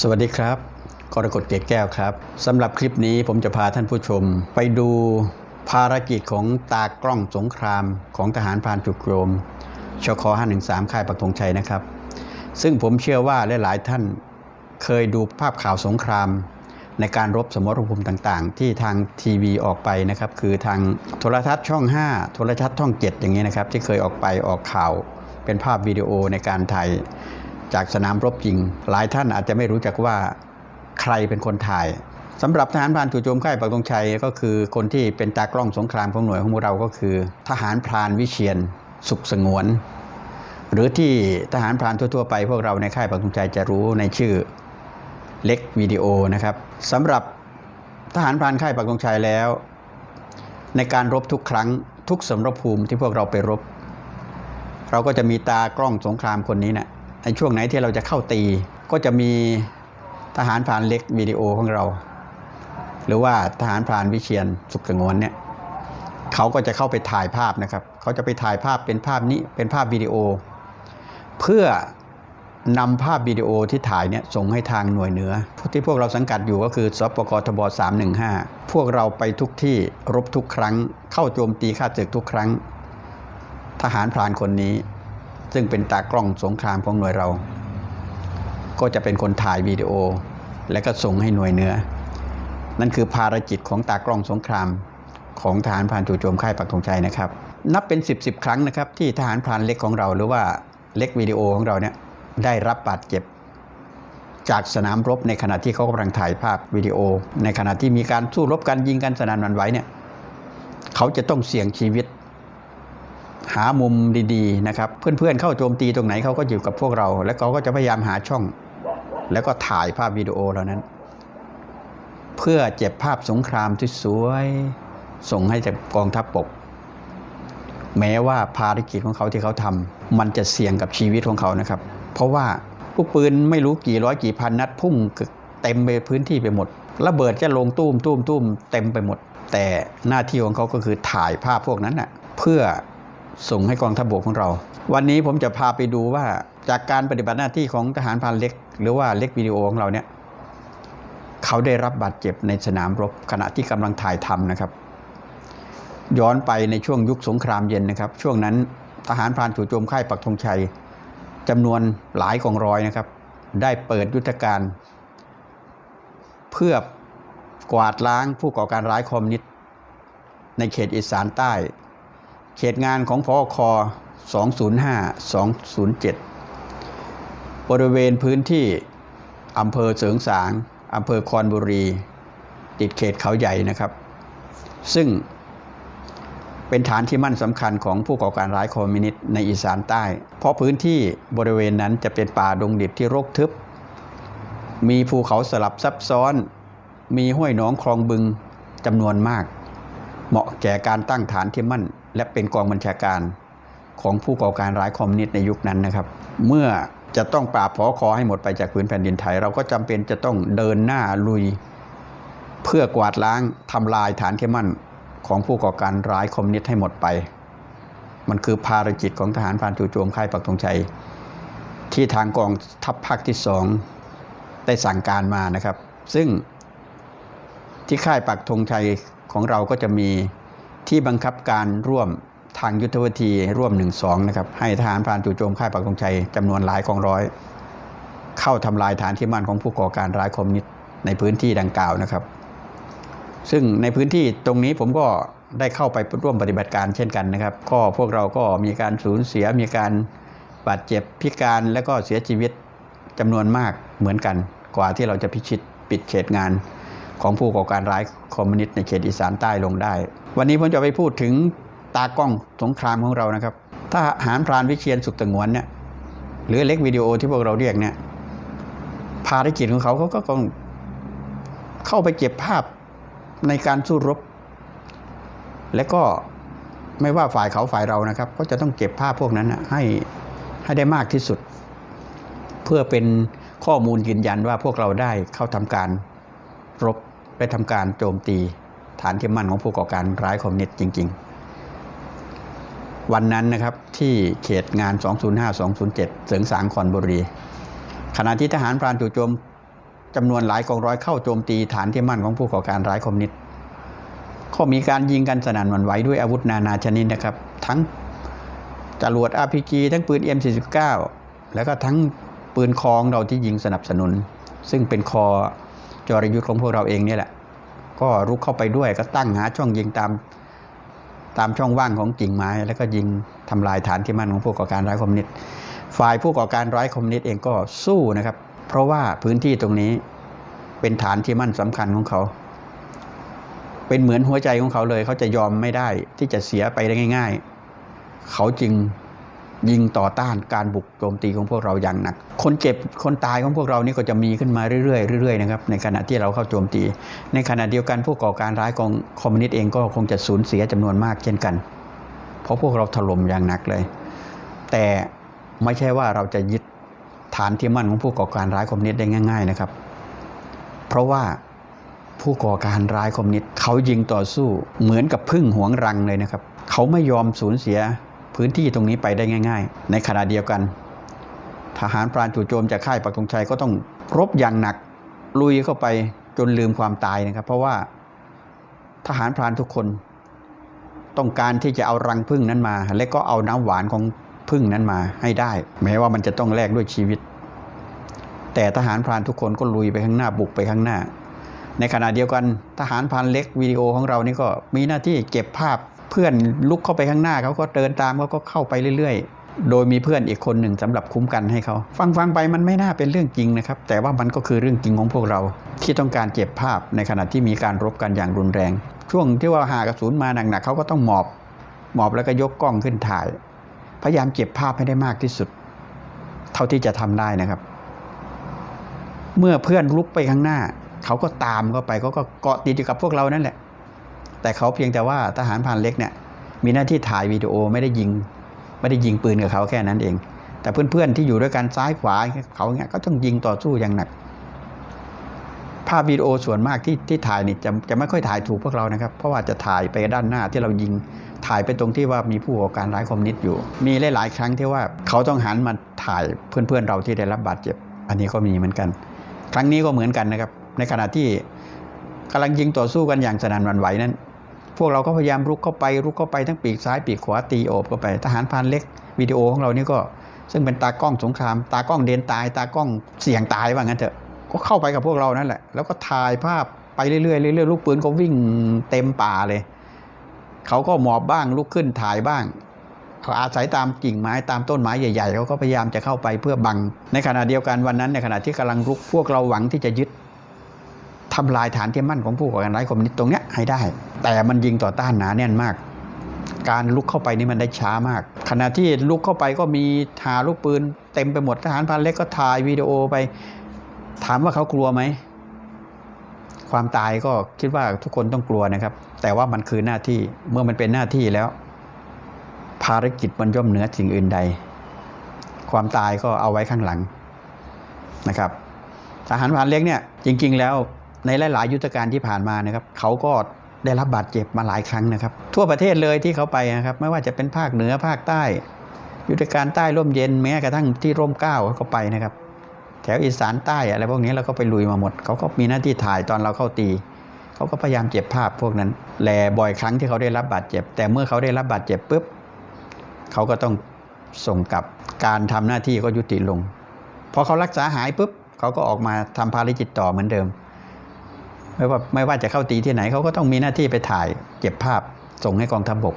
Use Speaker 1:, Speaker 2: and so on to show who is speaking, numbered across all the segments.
Speaker 1: สวัสดีครับ กรกฎเกตแก้วครับสำหรับคลิปนี้ผมจะพาท่านผู้ชม ไปดูภารกิจของตากล้องสงครามของทหารพรานจุกโรมชค513 ค่ายปักธงชัยนะครับ ซึ่งผมเชื่อว่าหลาย ๆ ท่านเคยดูภาพข่าวสงคราม ในการรบสมรภูมิต่าง ๆ ที่ทางทีวีออกไปนะครับ คือทางโทรทัศน์ช่อง 5 โทรทัศน์ช่อง 7 อย่างนี้นะครับ ที่เคยออกไปออกข่าวเป็นภาพวิดีโอในการถ่าย จากสนามรบจริง หลายท่านอาจจะไม่รู้จักว่าใครเป็นคนถ่ายสำหรับทหารพรานจู่โจมค่ายปักธงชัยก็คือคนที่เป็นตากล้องสงครามของหน่วยของพวกเราก็คือ ทหารพรานวิเชียนสุขสงวน หรือที่ทหารพรานทั่วๆไป พวกเราในค่ายปักธงชัยจะรู้ในชื่อเล็กวิดีโอนะครับสำหรับทหารพรานค่ายปักธงชัยแล้ว ในการรบทุกครั้งทุกสมรภูมิที่พวกเราไปรบ เราก็จะมีตากล้องสงครามคนนี้นะ่ะ ในช่วงไหนที่เราจะเข้าตี ก็จะมีทหารพรานเล็กวิดีโอของเรา หรือว่าทหารพรานวิเชียนสุขสงวนเนี่ยเขาก็จะเข้าไปถ่ายภาพนะครับ เขาจะไปถ่ายภาพเป็นภาพนี้เป็นภาพวิดีโอ เพื่อนำภาพวิดีโอที่ถ่ายเนี่ยส่งให้ทางหน่วยเหนือที่พวกเราสังกัดอยู่ก็คือสปกทบ 315 พวกเราไปทุกที่รบทุกครั้ง เข้าโจมตีข้าศึกทุกครั้ง ทหารพรานคนนี้ ซึ่งเป็นตากล้องสงครามของหน่วยเรา ก็จะเป็นคนถ่ายวิดีโอ และก็ส่งให้หน่วยเนือนั่นคือภารกิจของตากล้องสงครามของทหารพรานจู่โจมค่ายปักธงชัยนะครับ นับเป็น 10บสครั้งนะครับที่ทหารพรานเล็กของเราหรือว่าเล็กวิดีโอของเราเนี่ยได้รับบาดเจ็บ จากสนามรบในขณะที่เขากำลังถ่ายภาพวิดีโอ ในขณะที่มีการสู้รบกันยิงกันสนานวันไหวเนี่ยเขาจะต้องเสี่ยงชีวิต หามุมดีๆนะครับ เพื่อนๆเข้าโจมตีตรงไหนเขาก็อยู่กับพวกเรา แล้วเขาก็จะพยายามหาช่อง แล้วก็ถ่ายภาพวิดีโอเหล่านั้น เพื่อเจ็บภาพสงครามที่สวยส่งให้จากกองทัพบกแม้ว่าภารกิจของเขาที่เขาทำมันจะเสี่ยงกับชีวิตของเขานะครับ เพราะว่าลูกปืนไม่รู้กี่ร้อยกี่พันนัดพุ่งเต็มไปพื้นที่ไปหมดระเบิดจะลงตุ้มตุ้มตุ้มเต็มไปหมด แต่หน้าที่ของเขาก็คือถ่ายภาพพวกนั้นน่ะเพื่อ ส่งให้กองทัพบกของเรา วันนี้ผมจะพาไปดูว่าจากการปฏิบัติหน้าที่ของทหารพรานเล็ก หรือว่าเล็กวิดีโอของเราเนี่ยเขาได้รับบาดเจ็บในสนามรบขณะที่กำลังถ่ายทำนะครับ ย้อนไปในช่วงยุคสงครามเย็นนะครับ ช่วงนั้นทหารพรานจู่โจมค่ายปักธงชัยจำนวนหลายกองร้อยนะครับ ได้เปิดยุทธการ เพื่อกวาดล้างผู้ก่อการร้ายคอมมิวนิสต์ในเขตอีสานใต้ เขตงานของพอค205-207 บริเวณพื้นที่อำเภอเสริงสางอำเภอคอนบุรี ติดเขตเขาใหญ่นะครับ ซึ่งเป็นฐานที่มั่นสำคัญของผู้ก่อการร้ายคอมมิวนิสต์ในอีสานใต้ เพราะพื้นที่บริเวณนั้นจะเป็นป่าดงดิบที่รกทึบ มีภูเขาสลับซับซ้อน มีห้วยหนองคลองบึงจำนวนมาก เหมาะแก่การตั้งฐานที่มั่น และเป็นกองบัญชาการของผู้ก่อการร้ายคอมมิวนิสต์ในยุคนั้นนะครับ เมื่อจะต้องปราบพอคอให้หมดไปจากพื้นแผ่นดินไทย เราก็จำเป็นจะต้องเดินหน้าลุย เพื่อกวาดล้างทำลายฐานที่มั่นของผู้ก่อการร้ายคอมมิวนิสต์ให้หมดไป มันคือภารกิจของทหารพานจู่โจมค่ายปักธงชัย ที่ทางกองทัพภาคที่สองได้สั่งการมานะครับ ซึ่งที่ค่ายปักธงชัยของเราก็จะมี ที่บังคับการร่วมทางยุทธวิธีร่วม1นสองนะครับให้ทหารพรานจู่โจมค่ายปักธงชัยจำนวนหลายกองร้อย เข้าทำลายฐานที่มั่นของผู้ก่อการร้ายคอมมิวนิสต์ในพื้นที่ดังกล่าวนะครับ ซึ่งในพื้นที่ตรงนี้ผมก็ได้เข้าไปร่วมปฏิบัติการเช่นกันนะครับ ก็พวกเราก็มีการสูญเสียมีการบาดเจ็บพิการและก็เสียชีวิตจำนวนมากเหมือนกัน กว่าที่เราจะพิชิตปิดเขตงาน ของผู้ก่อการร้ายคอมมิวนิสต์ในเขตอีสานใต้ลงได้ วันนี้ผมจะไปพูดถึงตากล้องสงครามของเรานะครับ ถ้าหารพรานวิเชียนสุขตงวนเนี่ยหรือเล็กวิดีโอที่พวกเราเรียกเนี่ยภารกิจของเขาเขาก็ต้องเข้าไปเก็บภาพในการสู้รบ และก็ไม่ว่าฝ่ายเขาฝ่ายเรานะครับ ก็จะต้องเก็บภาพพวกนั้นให้ให้ได้มากที่สุด เพื่อเป็นข้อมูลยืนยันว่าพวกเราได้เข้าทำการรบ และทำการโจมตีฐานที่มั่นของผู้ก่อการร้ายคอมมิวนิสต์จริง ๆ วันนั้นนะครับที่เขตงาน 205-207 เสริงสางคอนบุรี ขณะที่ทหารพรานจู่โจมจำนวนหลายกองร้อยเข้าโจมตีฐานที่มั่นของผู้ก่อการร้ายคอมมิวนิสต์ก็มีการยิงกันสนั่นหวั่นไหวด้วยอาวุธนานาชนิดนะครับ ทั้งจรวด RPG ทั้งปืน M49 แล้วก็ทั้งปืนคองเราที่ยิงสนับสนุน ซึ่งเป็นคอ จรยุทธ์ของพวกเราเองเนี่แหละ ก็รุกเข้าไปด้วยก็ตั้งหาช่องยิงตามตามช่องว่างของกิ่งไม้ แล้วก็ยิงทำลายฐานที่มั่นของผู้ก่อการร้ายคอมมิวนิสต์ฝ่ายผู้ก่อการร้ายคอมมิวนิสต์เองก็สู้นะครับ เพราะว่าพื้นที่ตรงนี้เป็นฐานที่มั่นสำคัญของเขา เป็นเหมือนหัวใจของเขาเลย เขาจะยอมไม่ได้ที่จะเสียไปได้ง่าย ๆ เขาจึง ยิงต่อต้านการบุกโจมตีของพวกเราอย่างหนัก คนเจ็บคนตายของพวกเรานี่ก็จะมีขึ้นมาเรื่อยๆเรื่อยๆนะครับในขณะที่เราเข้าโจมตี ในขณะเดียวกันผู้ก่อการร้ายของคอมมิวนิสต์เองก็คงจะสูญเสียจำนวนมากเช่นกัน เพราะพวกเราถล่มอย่างหนักเลย แต่ไม่ใช่ว่าเราจะยึดฐานที่มั่นของผู้ก่อการร้ายคอมมิวนิสต์ได้ง่าย ๆนะครับ เพราะว่าผู้ก่อการร้ายคอมมิวนิสต์เขายิงต่อสู้เหมือนกับพึ่งหวงรังเลยนะครับ เขาไม่ยอมสูญเสีย พื้นที่ตรงนี้ไปได้ง่าย ๆ ในขณะเดียวกัน ทหารพรานจู่โจมจากค่ายปักธงชัยก็ต้องรบอย่างหนักลุยเข้าไปจนลืมความตายนะครับ เพราะว่าทหารพรานทุกคนต้องการที่จะเอารังพึ่งนั้นมา และก็เอาน้ำหวานของพึ่งนั้นมาให้ได้ แม้ว่ามันจะต้องแลกด้วยชีวิต แต่ทหารพรานทุกคนก็ลุยไปข้างหน้าบุกไปข้างหน้า ในขณะเดียวกันทหารพรานเล็กวิดีโอของเรานี่ก็มีหน้าที่เก็บภาพ เพื่อนลุกเข้าไปข้างหน้าเขาก็เดินตามเขาก็เข้าไปเรื่อย ๆ โดยมีเพื่อนอีกคนหนึ่งสำหรับคุ้มกันให้เขา ฟังฟังๆไปมันไม่น่าเป็นเรื่องจริงนะครับ แต่ว่ามันก็คือเรื่องจริงของพวกเรา ที่ต้องการเก็บภาพในขณะที่มีการรบกันอย่างรุนแรง ช่วงที่ว่าหากระสุนมาหนักๆเขาก็ต้องหมอบ หมอบแล้วก็ยกกล้องขึ้นถ่าย พยายามเก็บภาพให้ได้มากที่สุด เท่าที่จะทำได้นะครับ เมื่อเพื่อนลุกไปข้างหน้า เขาก็ตามเข้าไปเขาก็เกาะติดอยู่กับพวกเรานั่นแหละ แต่เขาเพียงแต่ว่าทหารพรานเล็กเนี่ยมีหน้าที่ถ่ายวิดีโอไม่ได้ยิง ไม่ได้ยิงปืนกับเขาแค่นั้นเอง แต่เพื่อนๆที่อยู่ด้วยกันซ้ายขวาเขาเนี่ยก็ต้องยิงต่อสู้อย่างหนัก ภาพวิดีโอส่วนมากที่ที่ถ่ายนี่จะจะไม่ค่อยถ่ายถูกพวกเรานะครับ เพราะว่าจะถ่ายไปด้านหน้าที่เรายิงถ่ายไปตรงที่ว่ามีผู้ก่อการร้ายคอมมิวนิสต์อยู่ มีหลายๆครั้งที่ว่าเขาต้องหันมาถ่ายเพื่อนๆเราที่ได้รับบาดเจ็บ อันนี้ก็มีเหมือนกัน ครั้งนี้ก็เหมือนกันนะครับ ในขณะที่กำลังยิงต่อสู้กันอย่างสนั่นหวั่นไหวนั้น พวกเราก็พยายามรุกเข้าไปรุกเข้าไปทั้งปีกซ้ายปีกขวาตีโอบเข้าไป ทหารพรานเล็กวิดีโอของเรานี่ก็ ซึ่งเป็นตากล้องสงคราม ตากล้องเดนตาย ตากล้องเสี่ยงตายว่างั้นเถอะก็เข้าไปกับพวกเรานั่นแหละ แล้วก็ถ่ายภาพไปเรื่อยๆเรื่อยๆลูกปืนก็วิ่งเต็มป่าเลย เขาก็หมอบบ้างลุกขึ้นถ่ายบ้างเขาอาศัยตามกิ่งไม้ตามต้นไม้ใหญ่ๆเขาก็พยายามจะเข้าไปเพื่อบัง ในขณะเดียวกันวันนั้นในขณะที่กำลังรุกพวกเราหวังที่จะยึดทำลายฐานที่มั่นของผู้ก่อการร้ายคอมมิวนิสต์ตรงเนี้ยให้ได้ แต่มันยิงต่อต้านหนาแน่นมาก การลุกเข้าไปนี่มันได้ช้ามาก ขณะที่ลุกเข้าไปก็มีหาลูกปืน เต็มไปหมดทหารพรานเล็กก็ถ่ายวิดีโอไป ถามว่าเขากลัวไหมความตายก็คิดว่าทุกคนต้องกลัวนะครับ แต่ว่ามันคือหน้าที่เมื่อมันเป็นหน้าที่แล้ว ภารกิจมันย่อมเหนือสิ่งอื่นใด ความตายก็เอาไว้ข้างหลังนะครับทหารพรานเล็กเนี่ยจริง ๆ แล้วในหลาย ๆ ยุทธการที่ผ่านมานะครับ เขาก็ ได้รับบาดเจ็บมาหลายครั้งนะครับ ทั่วประเทศเลยที่เขาไปนะครับ ไม่ว่าจะเป็นภาคเหนือภาคใต้ยุทธการใต้ร่มเย็นแม้กระทั่งที่ร่มเก้าเขาก็ไปนะครับ แถวอีสานใต้อะไรพวกนี้เราก็ไปลุยมาหมด เขาก็มีหน้าที่ถ่ายตอนเราเข้าตีเขาก็พยายามเจ็บภาพพวกนั้น แลบ่อยครั้งที่เขาได้รับบาดเจ็บ แต่เมื่อเขาได้รับบาดเจ็บปุ๊บเขาก็ต้องส่งกลับการทำหน้าที่ก็ยุติลงพอเขารักษาหายปุ๊บเขาก็ออกมาทำภารกิจต่อเหมือนเดิม ไม่ว่าไม่ว่าจะเข้าตีที่ไหนเขาก็ต้องมีหน้าที่ไปถ่ายเก็บภาพส่งให้กองทัพบก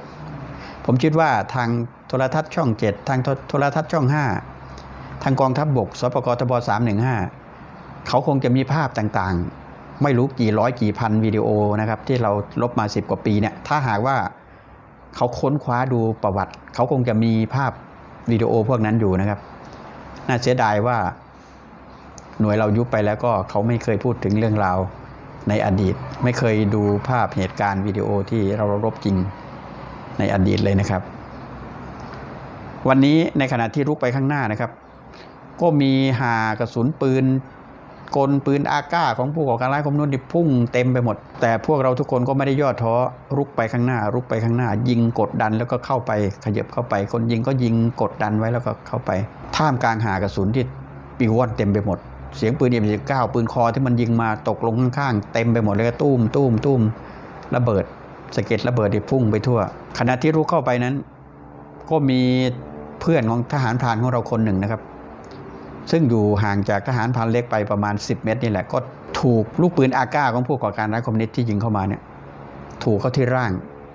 Speaker 1: ผมคิดว่าทางโทรทัศน์ช่อง 7 ทางโทรทัศน์ช่อง 5 ทางกองทัพบกสปกทบ315 เขาคงจะมีภาพต่างๆ ไม่รู้กี่ร้อยกี่พันวิดีโอนะครับที่เราลบมา 10 กว่าปีเนี่ยถ้าหากว่าเขาค้นคว้าดูประวัติ เขาคงจะมีภาพวิดีโอพวกนั้นอยู่นะครับ น่าเสียดายว่าหน่วยเรายุบไปแล้วก็เขาไม่เคยพูดถึงเรื่องราว ในอดีต ไม่เคยดูภาพเหตุการณ์วิดีโอที่เรารบจริงในอดีตเลยนะครับ วันนี้ในขณะที่รุกไปข้างหน้านะครับ ก็มีหากระสุนปืนกลปืนอาก้าของผู้ก่อการร้ายคอมมิวนิสต์นี่พุ่งเต็มไปหมด แต่พวกเราทุกคนก็ไม่ได้ย่อท้อรุกไปข้างหน้า รุกไปข้างหน้า ยิงกดดันแล้วก็เข้าไปขยับเข้าไป คนยิงก็ยิงกดดันไว้แล้วก็เข้าไป ท่ามกลางหากระสุนที่ปิวว่อนเต็มไปหมด เสียงปืนเอ็มสิบเก้าปืนคอที่มันยิงมาตกลงข้างๆ เต็มไปหมดเลยก็ตุ้มตุ้มตุ้มระเบิดสะเก็ดระเบิดที่พุ่งไปทั่ว ขณะที่รุกเข้าไปนั้น ก็มีเพื่อนของทหารพรานของเราคนหนึ่งนะครับ ซึ่งอยู่ห่างจากทหารพรานเล็กไปประมาณ 10 เมตรนี่แหละ ก็ถูกลูกปืนอาก้าของผู้ก่อการร้ายคอมมิวนิสต์ที่ยิงเข้ามาเนี่ยถูกเข้าที่ร่าง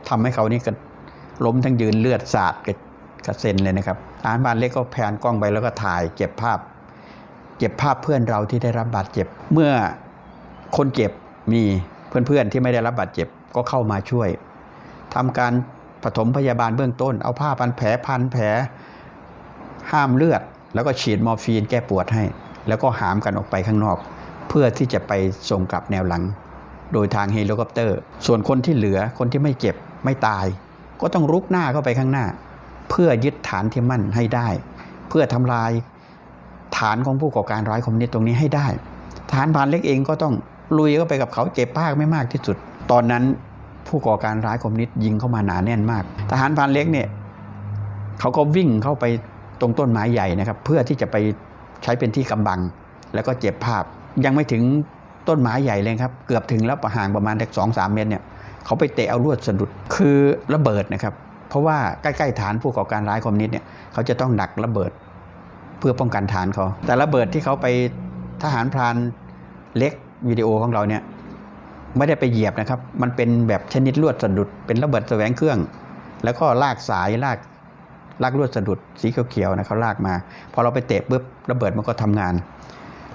Speaker 1: ทำให้เขานี่ก็ล้มทั้งยืนเลือดสาดกระกระเซ็นเลยนะครับทหารพรานเล็กก็แพนกล้องไปแล้วก็ถ่ายเก็บภาพ เก็บภาพเพื่อนเราที่ได้รับบาดเจ็บ เมื่อคนเจ็บมีเพื่อนๆที่ไม่ได้รับบาดเจ็บก็เข้ามาช่วยทำการปฐมพยาบาลเบื้องต้น เอาผ้าพันแผลพันแผล ห้ามเลือด แล้วก็ฉีดมอร์ฟีนแก้ปวดให้ แล้วก็หามกันออกไปข้างนอก เพื่อที่จะไปส่งกลับแนวหลัง โดยทางเฮลิคอปเตอร์ ส่วนคนที่เหลือคนที่ไม่เจ็บไม่ตาย ก็ต้องรุกหน้าเข้าไปข้างหน้า เพื่อยึดฐานที่มั่นให้ได้ เพื่อทำลาย ฐานของผู้ก่อการร้ายคอมมิวนิสต์ตรงนี้ให้ได้ ฐานพานเล็กเองก็ต้องลุยเข้าไปกับเขาเจ็บภาคไม่มากที่สุด ตอนนั้นผู้ก่อการร้ายคอมมิวนิสต์ยิงเข้ามาหนาแน่นมาก ทหารพานเล็กเนี่ยเขาก็วิ่งเข้าไปตรงต้นไม้ใหญ่นะครับ เพื่อที่จะไปใช้เป็นที่กำบัง แล้วก็เจ็บภาพ ยังไม่ถึงต้นไม้ใหญ่เลยครับ เกือบถึงแล้วประห่างประมาณสักสองสามเมตรเนี่ยเขาไปเตะเอาลวดสะดุดคือระเบิดนะครับ เพราะว่าใกล้ๆฐานผู้ก่อการร้ายคอมมิวนิสต์เนี่ยเขาจะต้องดักระเบิด เพื่อป้องกันฐานเขา แต่ระเบิดที่เขาไปทหารพรานเล็กวิดีโอของเราเนี่ยไม่ได้ไปเหยียบนะครับ มันเป็นแบบชนิดลวดสะดุด เป็นระเบิดแสวงเครื่อง แล้วก็ลากสายลากลากลวดสะดุดสีเขียวๆนะเขาลากมา พอเราไปเตะปุ๊บระเบิดมันก็ทำงาน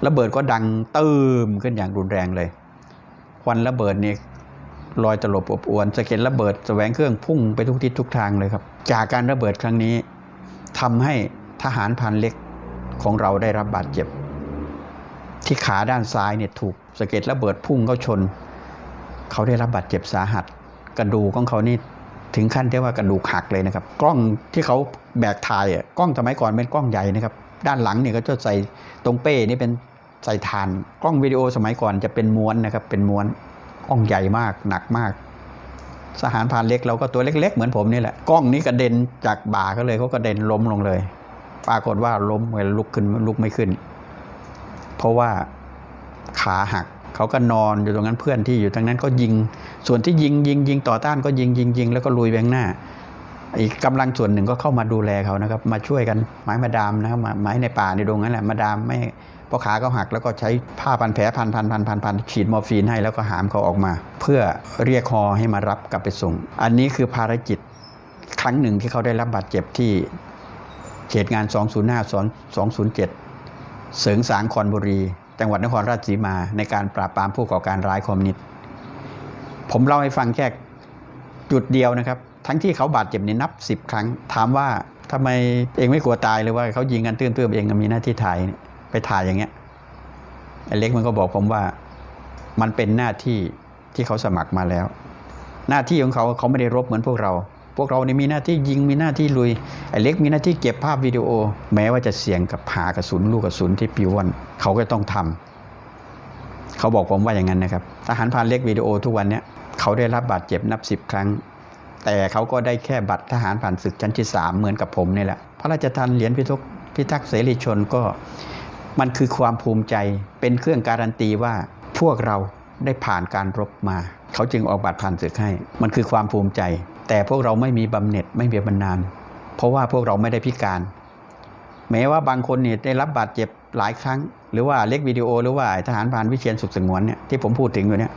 Speaker 1: ระเบิดก็ดังตืมขึ้นอย่างรุนแรงเลย ควันระเบิดนี่ลอยตลบอบอวนสะเก็ดระเบิดแสวงเครื่องพุ่งไปทุกทิศทุกทางเลยครับ จากการระเบิดครั้งนี้ทำให้ทหารพันเล็ก ของเราได้รับบาดเจ็บ ที่ขาด้านซ้ายเนี่ยถูกสะเก็ดระเบิดพุ่งเข้าชน เขาได้รับบาดเจ็บสาหัส กระดูกของเขานี่ถึงขั้นที่ว่ากระดูกหักเลยนะครับ กล้องที่เขาแบกถ่ายอะกล้องสมัยก่อนเป็นกล้องใหญ่นะครับ ด้านหลังเนี่ยก็จะใส่ตรงเป้นี่เป็นใส่ทาน กล้องวิดีโอสมัยก่อนจะเป็นม้วนนะครับ เป็นม้วนกล้องใหญ่มากหนักมาก สหารพานเล็กเราก็ตัวเล็ก ๆ เหมือนผมนี่แหละกล้องนี้กระเด็นจากบ่าเขาเลยเขากระเด็นล้มลงเลย ปรากฏว่าล้มเวลาลุกขึ้นลุกไม่ขึ้น เพราะว่าขาหักเขาก็นอนอยู่ตรงนั้นเพื่อนที่อยู่ตรงนั้นก็ยิง ส่วนที่ยิงยิงยิงต่อต้านก็ยิงยิงยิงแล้วก็ลุยแบงหน้า อีกกำลังส่วนหนึ่งก็เข้ามาดูแลเขานะครับ มาช่วยกันไม้มาดามนะครับไม้ในป่าในดงนั่นแหละมาดามไม่เพราะขาเขาหักแล้วก็ใช้ผ้าพันแผลพันพันพันพันพันฉีดมอร์ฟีนให้แล้วก็หามเขาออกมา เพื่อเรียกคอให้มารับกลับไปส่ง อันนี้คือภารกิจครั้งหนึ่งที่เขาได้รับบาดเจ็บที่ เขตงาน 205 207 เสริงสางคอนบุรี จังหวัดนครราชสีมาในการปราบปรามผู้ก่อการร้ายคอมมิวนิสต์ผมเล่าให้ฟังแค่จุดเดียวนะครับ ทั้งที่เขาบาดเจ็บนี่นับสิบครั้ง ถามว่าทำไมเองไม่กลัวตายเลยว่าเขายิงกันตื้นๆเองก็มีหน้าที่ถ่ายเนี่ยไปถ่ายอย่างเงี้ยไอ้เล็กมันก็บอกผมว่ามันเป็นหน้าที่ที่เขาสมัครมาแล้ว หน้าที่ของเขาเขาไม่ได้รบเหมือนพวกเรา พวกเรานี่มีหน้าที่ยิงมีหน้าที่ลุยไอ้เล็กมีหน้าที่เก็บภาพวิดีโอ แม้ว่าจะเสี่ยงกับหากระสุนลูกกระสุนที่ปิวว่อนเขาก็ต้องทำเขาบอกผมว่าอย่างนั้นนะครับทหารพานเล็กวิดีโอทุกวันเนี้ยเขาได้รับบาดเจ็บนับสิบครั้ง แต่เขาก็ได้แค่บัตรทหารผ่านศึกชั้นที่สามเหมือนกับผมนี่แหละพระราชทานเหรียญพิทักษ์พิทักษ์เสรีชนก็มันคือความภูมิใจเป็นเครื่องการันตีว่าพวกเราได้ผ่านการรบมา เขาจึงออกบัตรผ่านศึกให้ มันคือความภูมิใจ แต่พวกเราไม่มีบำเหน็จไม่มีบำนาญเพราะว่าพวกเราไม่ได้พิการ แม้ว่าบางคนเนี่ยได้รับบาดเจ็บหลายครั้ง หรือว่าเล็กวิดีโอ หรือว่าทหารพานวิเชียนสุขสงวนเนี่ยที่ผมพูดถึงอยู่เนี่ย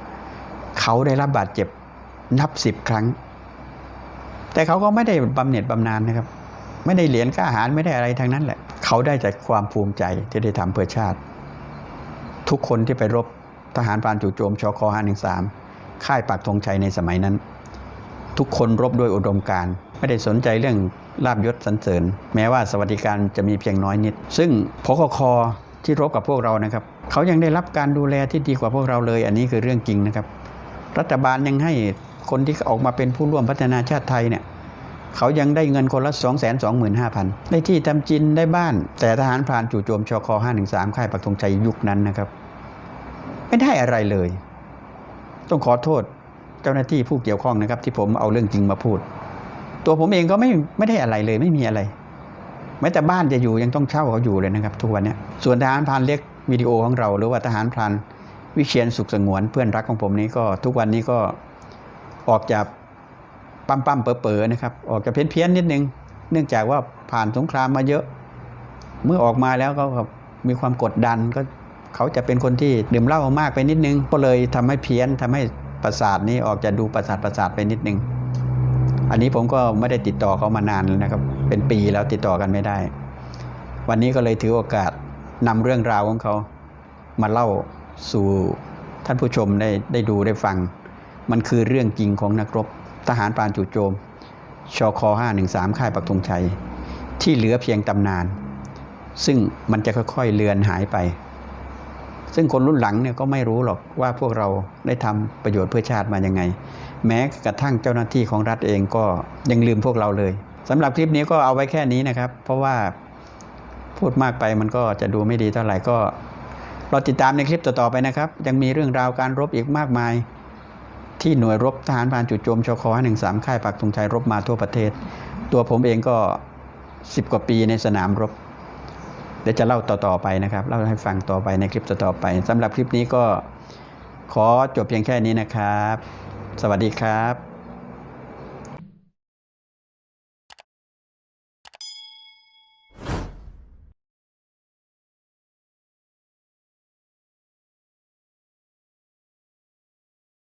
Speaker 1: เขาได้รับบาดเจ็บนับสิบครั้ง แต่เขาก็ไม่ได้บำเหน็จบำนาญนะครับ ไม่ได้เหรียญค่าอาหารไม่ได้อะไรทั้งนั้นแหละ เขาได้จากความภูมิใจที่ได้ทำเพื่อชาติ ทุกคนที่ไปรบทหารพานจู่โจมชค513ค่ายปักธงชัยในสมัยนั้น ทุกคนรบด้วยอุดมการไม่ได้สนใจเรื่องลาบยศสรรเสริญ แม้ว่าสวัสดิการจะมีเพียงน้อยนิด ซึ่งพคคที่รบกับพวกเรานะครับ เขายังได้รับการดูแลที่ดีกว่าพวกเราเลย อันนี้คือเรื่องจริงนะครับ รัฐบาลยังให้คนที่ออกมาเป็นผู้ร่วมพัฒนาชาติไทยเนี่ยเขายังได้เงินคนละ 2 2 5 0 0 0 ได้ที่ทำจินได้บ้าน แต่ทหารพรานจู่โจมชค513 ค่ายปักธงชัยยุคนั้นนะครับ ไม่ได้อะไรเลย ต้องขอโทษ เจ้าหน้าที่ผู้เกี่ยวข้องนะครับ ที่ผมเอาเรื่องจริงมาพูด ตัวผมเองก็ไม่ไม่ได้อะไรเลยไม่มีอะไรแม้แต่บ้านจะอยู่ยังต้องเช่าเขาอยู่เลยนะครับ ทุกวันนี้ส่วนทหารพรานเล็กวิดีโอของเราหรือว่าทหารพรานวิเชียนสุขสงวนเพื่อนรักของผมนี้ก็ทุกวันนี้ก็ออกจากปั๊มปั๊มเป๋อเป๋อๆนะครับ ออกจากเพี้ยนเพี้ยนนิดนึง เนื่องจากว่าผ่านสงครามมาเยอะ เมื่อออกมาแล้วก็มีความกดดันก็เขาจะเป็นคนที่ดื่มเหล้ามากไปนิดนึง ก็เลยทำให้เพี้ยนทำให้ ประสาทนี้ออกจะดูประสาทประสาทไปนิดนึง อันนี้ผมก็ไม่ได้ติดต่อเขามานานแล้วนะครับ เป็นปีแล้วติดต่อกันไม่ได้ วันนี้ก็เลยถือโอกาสนำเรื่องราวของเขา มาเล่าสู่ท่านผู้ชมได้ได้ดูได้ฟัง มันคือเรื่องจริงของนักรบ ทหารปรานจู่โจมชค513 ค่ายปักธงชัย ที่เหลือเพียงตำนาน ซึ่งมันจะค่อยๆเลือนหายไป ซึ่งคนรุ่นหลังเนี่ยก็ไม่รู้หรอกว่าพวกเราได้ทำประโยชน์เพื่อชาติมายังไง แม้กระทั่งเจ้าหน้าที่ของรัฐเองก็ยังลืมพวกเราเลยสำหรับคลิปนี้ก็เอาไว้แค่นี้นะครับ เพราะว่าพูดมากไปมันก็จะดูไม่ดีเท่าไหร่ก็รอติดตามในคลิปต่อๆไปนะครับ ยังมีเรื่องราวการรบอีกมากมาย ที่หน่วยรบทหารพรานจู่โจมชค113ค่ายปักธงชัยรบมาทั่วประเทศ ตัวผมเองก็ 10 กว่าปีในสนามรบ ดี๋ยวจะเล่าต่อๆไปนะครับ เล่าให้ฟังต่อไปในคลิปต่อๆไปสำหรับคลิปนี้ก็ขอจบเพียงแค่นี้นะครับ สวัสดีครับ